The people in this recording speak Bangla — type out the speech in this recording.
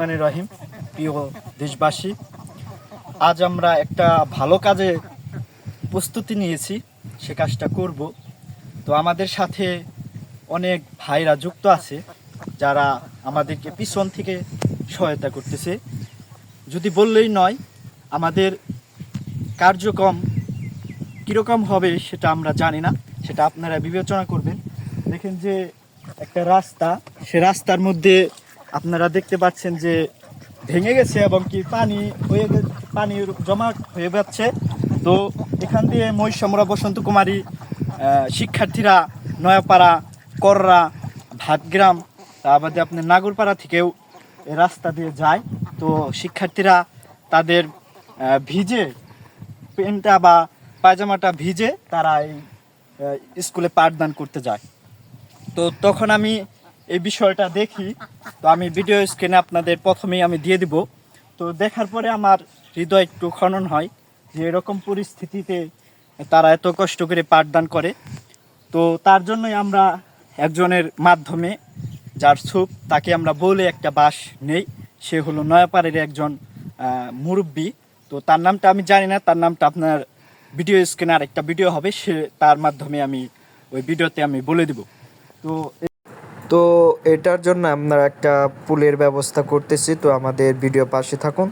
মানে রহিম, প্রিয় দেশবাসী, আজ আমরা একটা ভালো কাজে প্রস্তুতি নিয়েছি, সে কাজটা করব। তো আমাদের সাথে অনেক ভাইরা যুক্ত আছে, যারা আমাদেরকে পিছন থেকে সহায়তা করতেছে। যদি বললেই নয়, আমাদের কার্যক্রম কীরকম হবে সেটা আমরা জানি না, সেটা আপনারা বিবেচনা করবেন। দেখেন যে একটা রাস্তা, সে রাস্তার মধ্যে আপনারা দেখতে পাচ্ছেন যে ভেঙে গেছে এবং কি পানি হয়ে পানি জমা হয়ে যাচ্ছে। তো এখান দিয়ে মহিষামরা বসন্ত কুমারী শিক্ষার্থীরা, নয়াপাড়া, কররা, ভাতগ্রাম বাদে আপনার নাগরপাড়া থেকেও রাস্তা দিয়ে যায়। তো শিক্ষার্থীরা তাদের ভিজে প্যান্টটা বা পায়জামাটা ভিজে তারা এই স্কুলে পাঠদান করতে যায়। তো তখন আমি এই বিষয়টা দেখি। তো আমি ভিডিও স্ক্রিনে আপনাদের প্রথমেই আমি দিয়ে দিব। তো দেখার পরে আমার হৃদয় একটু খনন হয় যে এরকম পরিস্থিতিতে তারা এত কষ্ট করে পাঠদান করে। তো তার জন্যই আমরা একজনের মাধ্যমে, যার সুপ তাকে আমরা বলে একটা বাস নেই। সে হলো নয়াপাড়ের একজন মুরব্বী। তো তার নামটা আমি জানি না, তার নামটা আপনার ভিডিও স্ক্রিনে আর একটা ভিডিও হবে, সে তার মাধ্যমে আমি ওই ভিডিওতে আমি বলে দিব। তো তো এটার জন্য আমরা একটা পুলের ব্যবস্থা করতেছি তো আমাদের ভিডিও পাশে থাকুন।